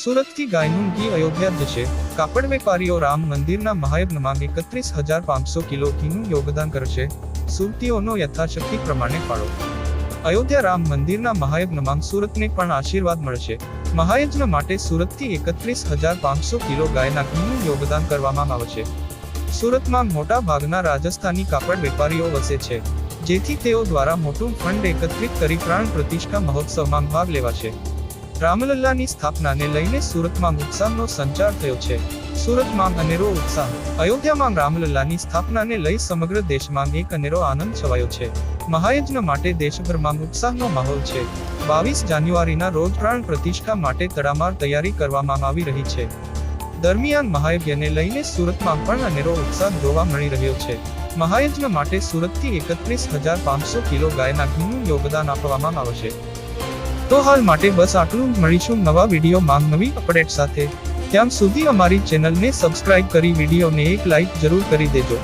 સુરતથી ગાયનું ઘી અયોધ્યા જશે. કાપડ વેપારીઓ રામ મંદિરના મહાયજ્ઞમાં એકત્રીસ હજાર પાંચસો કિલો ઘીનું યોગદાન કરશે. સુરતીઓનો યથાશક્તિ પ્રમાણે ફાળો. અયોધ્યા રામ મંદિરના મહાયજ્ઞમાં સુરતને પણ આશીર્વાદ મળશે. મહાયજ્ઞ માટે સુરતથી એકત્રીસ હજાર પાંચસો કિલો ગાયના ઘીનું યોગદાન કરવામાં આવશે. સુરતમાં મોટા ભાગના રાજસ્થાની કાપડ વેપારીઓ વસે છે, જેથી તેઓ દ્વારા મોટું ફંડ એકત્રિત કરી પ્રાણ પ્રતિષ્ઠા મહોત્સવમાં ભાગ લેવાશે. રામલલ્લાની સ્થાપનાને લઈને સુરતમાં ઉત્સાહનો સંચાર થયો છે. સુરતમાં અનેરો ઉત્સાહ, અયોધ્યામાં રામલલ્લાની સ્થાપનાને લઈ સમગ્ર દેશમાં એક અનેરો આનંદ છવાયો છે. મહાયજ્ઞ માટે દેશભરમાં ઉત્સાહનો માહોલ છે. બાવીસ જાન્યુઆરીના રોજ પ્રાણ પ્રતિષ્ઠા માટે તડામાર તૈયારી કરવામાં આવી રહી છે. દરમિયાન મહાયજ્ઞને લઈને સુરતમાં પણ અનેરો ઉત્સાહ જોવા મળી રહ્યો છે. મહાયજ્ઞ માટે સુરતથી એકત્રીસ હજાર પાંચસો કિલો ગાયના ઘીનું યોગદાન આપવામાં આવશે. તો હાલ માટે બસ આટલું મળીશું નવા વીડિયો માંગ નવી અપડેટ સાથે. ત્યાં સુધી અમારી ચેનલને સબસ્ક્રાઇબ કરી વિડીયોને એક લાઇક જરૂર કરી દેજો.